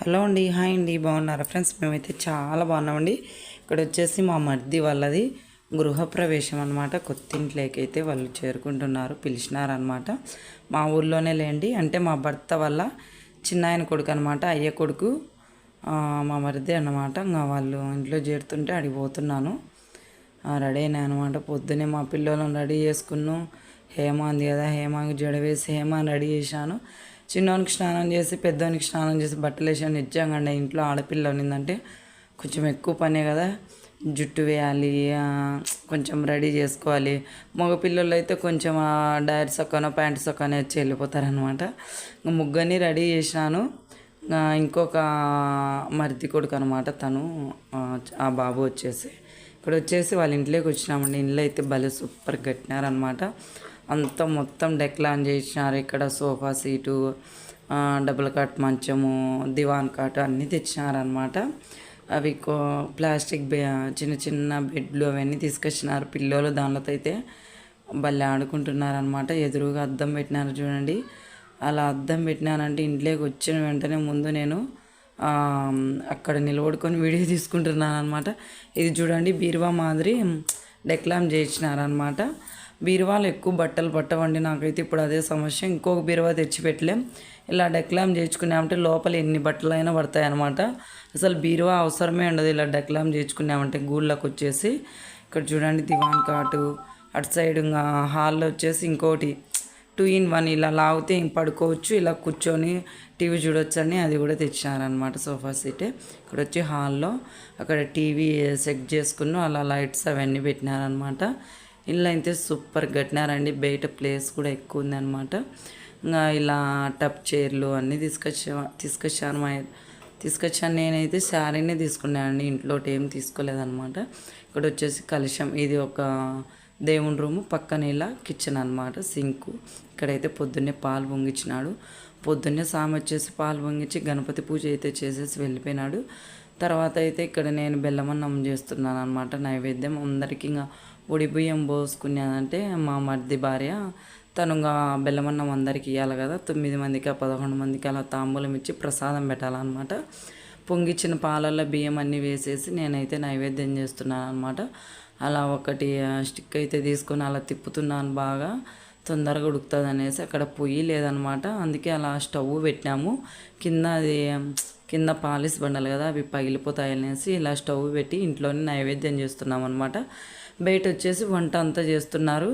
Hello అండి hi అండి బాగున్నారా ఫ్రెండ్స్? మేమైతే చాలా బాగున్నామండి. ఇక్కడ వచ్చేసి మా మర్ది వాళ్ళది గృహప్రవేశం అనమాట కొత్తింట్లోకి అయితే వాళ్ళు చేరుకుంటున్నారు పిలిచినారనమాట మా ఊర్లోనే లేండి. అంటే మా భర్త వల్ల చిన్న ఆయన కొడుకు అనమాట అయ్య కొడుకు మా మరిది అన్నమాట. ఇంకా వాళ్ళు ఇంట్లో చేరుతుంటే అడిగిపోతున్నాను రెడీ అయినా అనమాట పొద్దునే మా పిల్లలను రెడీ చేసుకున్నాం. హేమ ఉంది కదా హేమకి జడ వేసి హేమని రెడీ చేశాను. చిన్నోనికి స్నానం చేసి పెద్దోనికి స్నానం చేసి బట్టలు వేసి నిజంగా ఇంట్లో ఆడపిల్ల ఉన్నిందంటే కొంచెం ఎక్కువ పనే కదా. జుట్టు వేయాలి కొంచెం రెడీ చేసుకోవాలి. మగపిల్లలు అయితే కొంచెం డైర్ సొక్కనో ప్యాంట్ సొక్కనో వచ్చి వెళ్ళిపోతారనమాట ఇంకా ముగ్గురిని రెడీ చేసినాను. ఇంకొక మరిది కొడుకు అనమాట తను ఆ, ఆ బాబు వచ్చేసి. ఇక్కడ వచ్చేసి వాళ్ళ ఇంట్లోకి వచ్చినామండి. ఇంట్లో అయితే భలే సూపర్ కట్టినారనమాట అంతా మొత్తం డెక్లాన్ చేసినారు. ఇక్కడ సోఫా సీటు డబుల్ కాట్ మంచము దివాన్ కాట్ అన్నీ తెచ్చినారనమాట అవి కో ప్లాస్టిక్ చిన్న చిన్న బెడ్లు అవన్నీ తీసుకొచ్చినారు. పిల్లలు దానిలో అయితే భలే ఆడుకుంటున్నారనమాట ఎదురుగా అద్దం పెట్టినారు చూడండి. అలా అద్దం పెట్టినానంటే ఇంట్లోకి వచ్చిన వెంటనే ముందు నేను అక్కడ నిలబడుకొని వీడియో తీసుకుంటున్నాను అనమాట ఇది చూడండి బీరువా మాదిరి డెక్లామ్ చేసినారనమాట బీరువాలు ఎక్కువ బట్టలు పట్టవండి. నాకైతే ఇప్పుడు అదే సమస్య. ఇంకొక బీరువా తెచ్చి పెట్టలేం ఇలా డెక్లామ్ చేయించుకున్నామంటే లోపల ఎన్ని బట్టలు అయినా పడతాయి అనమాట అసలు బీరువా అవసరమే ఉండదు ఇలా డెక్లామ్ చేయించుకున్నామంటే గూళ్ళకి వచ్చేసి. ఇక్కడ చూడండి దివాన్ కాటు. అటు సైడ్ ఇంకా హాల్లో వచ్చేసి ఇంకోటి టూ ఇన్ వన్ ఇలా లాగితే పడుకోవచ్చు. ఇలా కూర్చొని టీవీ చూడొచ్చు అని అది కూడా తెచ్చినారనమాట సోఫా సెట్. ఇక్కడ వచ్చి హాల్లో అక్కడ టీవీ సెట్ చేసుకున్నాం. అలా లైట్స్ అవన్నీ పెట్టినారనమాట ఇల్లు అయితే సూపర్ కట్టినారండి. బయట ప్లేస్ కూడా ఎక్కువ ఉందన్నమాట. ఇంకా ఇలా టప్ చైర్లు అన్నీ తీసుకొచ్చా తీసుకొచ్చాను మా తీసుకొచ్చాను. నేనైతే శారీనే తీసుకున్నానండి. ఇంట్లో ఏం తీసుకోలేదన్నమాట. ఇక్కడ వచ్చేసి కలుషం ఇది ఒక దేవుని రూము. పక్కన ఇలా కిచెన్ అనమాట సింకు. ఇక్కడైతే పొద్దున్నే పాలు పొంగించినాడు. పొద్దున్నే సామె వచ్చేసి పాలు పొంగించి గణపతి పూజ అయితే చేసేసి వెళ్ళిపోయినాడు. తర్వాత అయితే ఇక్కడ నేను బెల్లమన్నం చేస్తున్నాను అనమాట నైవేద్యం. అందరికీ ఇంకా బియ్యం పోసుకున్నానంటే మా మర్ది భార్య. తను ఇంకా బెల్లమన్నం అందరికి ఇవ్వాలి కదా. తొమ్మిది మందికి పదకొండు మందికి అలా తాంబూలం ఇచ్చి ప్రసాదం పెట్టాలన్నమాట. పొంగిచ్చిన పాలల్లో బియ్యం అన్నీ వేసేసి నేనైతే నైవేద్యం చేస్తున్నాను అనమాట అలా ఒకటి స్టిక్ అయితే తీసుకొని అలా తిప్పుతున్నాను బాగా. తొందరగా ఉడుకుతుంది అనేసి అక్కడ పొయ్యి లేదనమాట అందుకే అలా స్టవ్ పెట్టినాము కింద అది కింద పాలిస్ బండలు కదా అవి పగిలిపోతాయి అనేసి ఇలా స్టవ్ పెట్టి ఇంట్లోనే నైవేద్యం చేస్తున్నాం అనమాట బయట వచ్చేసి వంట అంతా చేస్తున్నారు.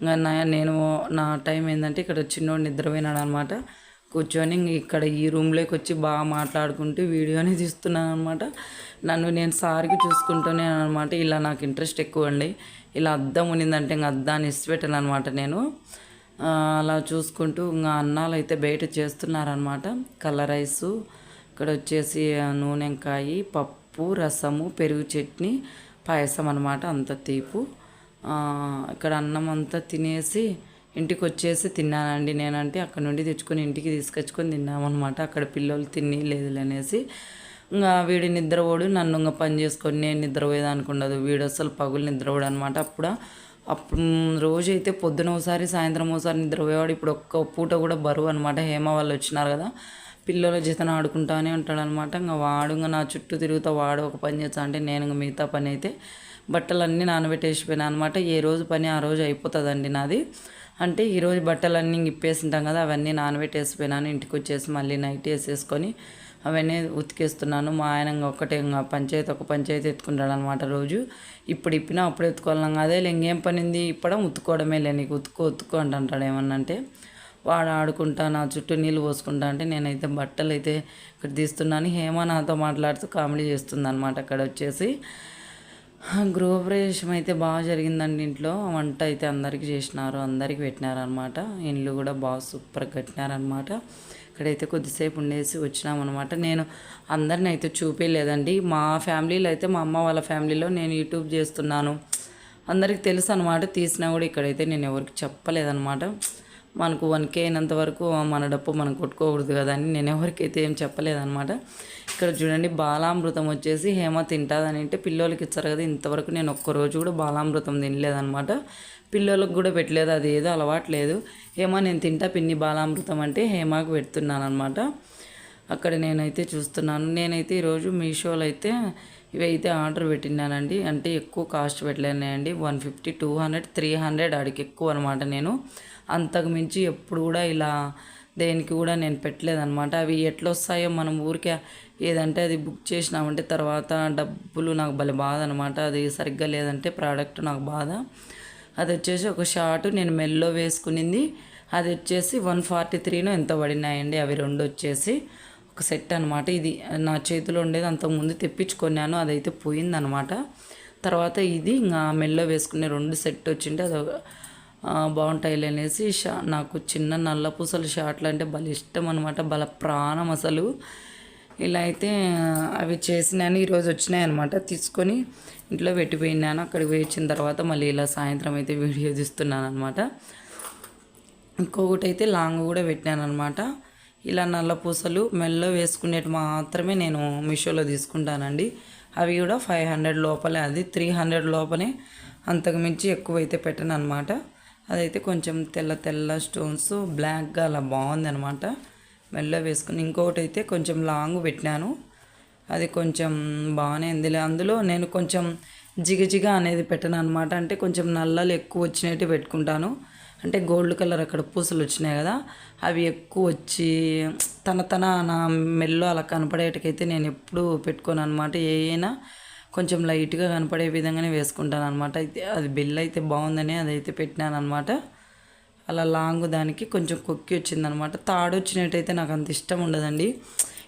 ఇంకా నా- నేను నా టైం ఏంటంటే ఇక్కడ చిన్నోడు నిద్రపోయినాడు అనమాట కూర్చొని ఇక్కడ ఈ రూమ్లోకి వచ్చి బాగా మాట్లాడుకుంటూ వీడియోని తీస్తున్నాను అనమాట నన్ను నేను సారికి చూసుకుంటూనే అనమాట. ఇలా నాకు ఇంట్రెస్ట్ ఎక్కువ అండి ఇలా అద్దం ఉన్నిందంటే ఇంకా అద్దాన్ని ఇచ్చిపెట్టాను అనమాట నేను అలా చూసుకుంటూ ఇంకా అన్నాలు అయితే బయట చేస్తున్నారనమాట. కలర్ రైసు ఇక్కడ వచ్చేసి నూనెంకాయి నూనెంకాయ పప్పు రసము పెరుగు చట్నీ పాయసం అనమాట అంత తీపు. ఇక్కడ అన్నం అంతా తినేసి ఇంటికి వచ్చేసి తిన్నానండి. నేనంటే అక్కడ నుండి తెచ్చుకొని ఇంటికి తీసుకొచ్చుకొని తిన్నామన్నమాట. అక్కడ పిల్లలు తిని లేదులే అనేసి. ఇంకా వీడి నిద్రపోడు నన్ను ఇంకా పని చేసుకొని నేను నిద్రపోయేదానికి ఉండదు. వీడు అసలు పగులు నిద్రపోడు అనమాట అప్పుడు అప్పుడు రోజైతే పొద్దున ఒకసారి సాయంత్రం ఒకసారి నిద్రపోయేవాడు. ఇప్పుడు ఒక్క పూట కూడా బరువు అనమాట హేమ వాళ్ళు వచ్చినారు కదా. పిల్లల జతను ఆడుకుంటానే ఉంటాడు అనమాట ఇంకా వాడు ఇంకా నా చుట్టూ తిరుగుతా వాడు ఒక పని చేస్తా అంటే నేను ఇంకా మిగతా పని అయితే బట్టలన్నీ నానబెట్టేసిపోయినా అనమాట ఏ రోజు పని ఆ రోజు అయిపోతుందండి నాది. అంటే ఈరోజు బట్టలన్నీ ఇప్పేసింటాం కదా అవన్నీ నానబెట్టేసిపోయినాను. ఇంటికి వచ్చేసి మళ్ళీ నైట్ వేసేసుకొని అవన్నీ ఉతికేస్తున్నాను. మా ఆయన ఇంకా ఒక్కటే ఇంకా పంచాయతీ ఒక పంచాయతీ ఎత్తుకుంటాడు అనమాట రోజు. ఇప్పుడు ఇప్పినా అప్పుడు ఎత్తుకోవాలం అదే ఇంకేం పని ఉంది ఇప్పడం ఉతుకోవడమే లే నీకు. ఉతుకు ఉతుకు అంటుంటాడు ఏమన్నా అంటే వాడు ఆడుకుంటా నా చుట్టూ నీళ్ళు పోసుకుంటా అంటే నేనైతే బట్టలు అయితే ఇక్కడ తీస్తున్నాను. హేమ నాతో మాట్లాడుతూ కామెడీ చేస్తుంది అనమాట అక్కడ వచ్చేసి. గృహప్రవేశం అయితే బాగా జరిగిందండి ఇంట్లో. వంట అయితే అందరికీ చేసినారు అందరికీ పెట్టినారనమాట ఇండ్లు కూడా బాగా సూపర్గా కట్టినారనమాట ఇక్కడైతే కొద్దిసేపు ఉండేసి వచ్చినామన్నమాట. నేను అందరిని అయితే చూపించలేదండి మా ఫ్యామిలీలో అయితే మా అమ్మ వాళ్ళ ఫ్యామిలీలో నేను యూట్యూబ్ చేస్తున్నాను. అందరికి తెలుసు అనమాట తీసినా కూడా ఇక్కడైతే నేను ఎవరికి చెప్పలేదన్నమాట. మనకు వన్ కే అయినంత వరకు మన డప్పు మనం కొట్టుకోకూడదు కదా అని నేను ఎవరికైతే ఏం చెప్పలేదన్నమాట. ఇక్కడ చూడండి బాలామృతం వచ్చేసి హేమ తింటాదని అంటే పిల్లోలకి ఇచ్చారు కదా ఇంతవరకు నేను ఒక్క రోజు కూడా బాలామృతం తినలేదనమాట పిల్లలకు కూడా పెట్టలేదు అది ఏదో అలవాటు లేదు. హేమ నేను తింటా పిన్ని బాలామృతం అంటే హేమకు పెడుతున్నాను అనమాట అక్కడ నేనైతే చూస్తున్నాను. నేనైతే ఈరోజు మీషోలో అయితే ఇవైతే ఆర్డర్ పెట్టినానండి అంటే ఎక్కువ cost పెట్టలేనాయండి. One fifty two hundred three hundred ఆడికి ఎక్కువ అనమాట నేను. అంతకు మించి ఎప్పుడు కూడా ఇలా దేనికి కూడా నేను పెట్టలేదన్నమాట అవి ఎట్లా వస్తాయో మనం ఊరికే ఏదంటే అది బుక్ చేసినామంటే తర్వాత డబ్బులు నాకు భలే బాధ అనమాట. అది సరిగ్గా లేదంటే ప్రోడక్ట్ నాకు బాధ. అది వచ్చేసి ఒక షార్ట్ నేను మెల్లో వేసుకునింది. అది వచ్చేసి వన్ ఫార్టీ త్రీనో ఎంత పడినాయండి. అవి రెండు వచ్చేసి. ఒక సెట్ అనమాట ఇది నా చేతిలో ఉండేది అంతకుముందు తెప్పించుకున్నాను అదైతే పోయిందనమాట తర్వాత ఇది ఇంకా మెల్లో వేసుకునే రెండు సెట్ వచ్చింటే అది ఆ, బాగుంటాయిలే అనేసి షా నాకు చిన్న నల్ల పూసల షార్ట్లు అంటే భలే ఇష్టం అనమాట భలే ప్రాణం అసలు. ఇలా అయితే అవి చేసినాను ఈరోజు వచ్చినాయి అనమాట తీసుకొని ఇంట్లో పెట్టిపోయినాను. అక్కడికి పోయి వచ్చిన తర్వాత మళ్ళీ ఇలా సాయంత్రం అయితే వీడియో తీస్తున్నాను అనమాట ఇంకొకటి అయితే లాంగ్ కూడా పెట్టాను అనమాట ఇలా నల్ల పూసలు మెల్లో వేసుకునేటి మాత్రమే నేను మీషోలో తీసుకుంటానండి. అవి కూడా ఫైవ్ హండ్రెడ్ లోపలే అది త్రీ హండ్రెడ్ లోపలే. అంతకు మించి ఎక్కువ అయితే పెట్టను అనమాట అదైతే కొంచెం తెల్ల తెల్ల స్టోన్స్ బ్లాక్గా అలా బాగుంది అనమాట మెల్ల వేసుకుని ఇంకొకటి అయితే కొంచెం లాంగ్ పెట్టినాను. అది కొంచెం బాగానే ఉంది అందులో నేను కొంచెం జిగజిగ అనేది పెట్టను అనమాట అంటే కొంచెం నల్లలు ఎక్కువ వచ్చినట్టు పెట్టుకుంటాను. అంటే గోల్డ్ కలర్ అక్కడ పూసలు వచ్చినాయి కదా అవి ఎక్కువ వచ్చి తన తన నా మెల్లో అలా కనపడేటకైతే నేను ఎప్పుడూ పెట్టుకోను అనమాట ఏ అయినా కొంచెం లైట్గా కనపడే విధంగానే వేసుకుంటాను అనమాట అయితే అది బిల్ అయితే బాగుందని అదైతే పెట్టినాను అనమాట అలా లాంగ్ దానికి కొంచెం కొక్కి వచ్చిందనమాట తాడు వచ్చినట్టయితే నాకు అంత ఇష్టం ఉండదండి.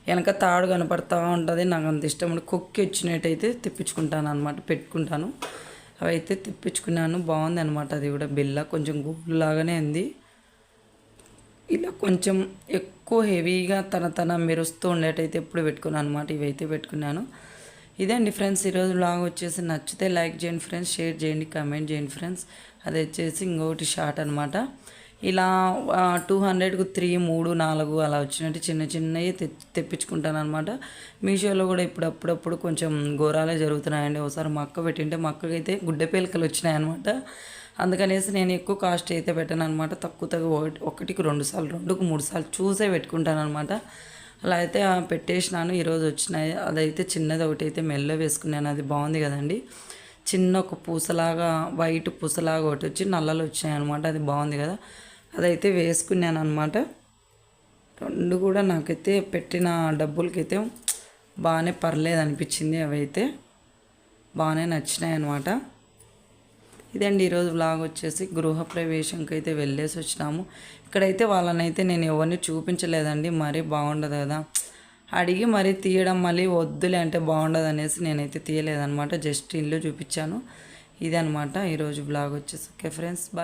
వెనక తాడు కనపడతా ఉంటుంది నాకు అంత ఇష్టం ఉండదు. కొక్కి వచ్చినట్టయితే తెప్పించుకుంటాను అనమాట పెట్టుకుంటాను. అవి అయితే తెప్పించుకున్నాను. బాగుంది అనమాట అది కూడా బిల్ల కొంచెం గోల్డ్ లాగానే ఉంది. ఇలా కొంచెం ఎక్కువ హెవీగా తన తన మెరుస్తూ ఉండేటైతే ఎప్పుడు పెట్టుకున్నాను అనమాట ఇవైతే పెట్టుకున్నాను. ఇదండి ఫ్రెండ్స్. ఈరోజు లాగ్ వచ్చేసి నచ్చితే లైక్ చేయండి ఫ్రెండ్స్. షేర్ చేయండి. కమెంట్ చేయండి ఫ్రెండ్స్. అది వచ్చేసి ఇంకొకటి షార్ట్ అనమాట ఇలా టూ హండ్రెడ్కు త్రీ మూడు నాలుగు అలా వచ్చినట్టు చిన్న చిన్నవి తె తెప్పించుకుంటాను అనమాట మీషోలో కూడా ఇప్పుడు అప్పుడప్పుడు కొంచెం ఘోరాలే జరుగుతున్నాయండి. ఒకసారి మా అక్క పెట్టింటే మా అక్కకైతే గుడ్డ పేలికలు వచ్చినాయి అనమాట అందుకనేసి నేను ఎక్కువ కాస్ట్ అయితే పెట్టాను అనమాట తక్కువ తక్కువ ఒకటి ఒకటికి రెండు సార్లు రెండుకు మూడు సార్లు చూసే పెట్టుకుంటాను అనమాట అలా అయితే పెట్టేసినాను. ఈరోజు వచ్చినాయి. అదైతే చిన్నది ఒకటి అయితే మెల్ల వేసుకున్నాను. అది బాగుంది కదండి. చిన్న ఒక పూసలాగా వైట్ పూసలాగా ఒకటి వచ్చి నల్లలు వచ్చినాయి అనమాట అది బాగుంది కదా. అదైతే వేసుకున్నాను అనమాట రెండు కూడా నాకైతే పెట్టిన డబ్బులకైతే బాగానే పర్లేదు అనిపించింది అవి అయితే బాగానే నచ్చినాయి అనమాట ఇదండి ఈరోజు బ్లాగ్ వచ్చేసి గృహప్రవేశంకి అయితే వెళ్ళేసి వచ్చినాము. ఇక్కడైతే వాళ్ళనైతే నేను ఎవరిని చూపించలేదండి మరీ బాగుండదు కదా. అడిగి మరీ తీయడం మళ్ళీ వద్దులే అంటే బాగుండదు అనేసి నేనైతే తీయలేదనమాట జస్ట్ ఇల్లు చూపించాను. ఇదనమాట ఈరోజు బ్లాగ్ వచ్చేసి. Okay friends bye.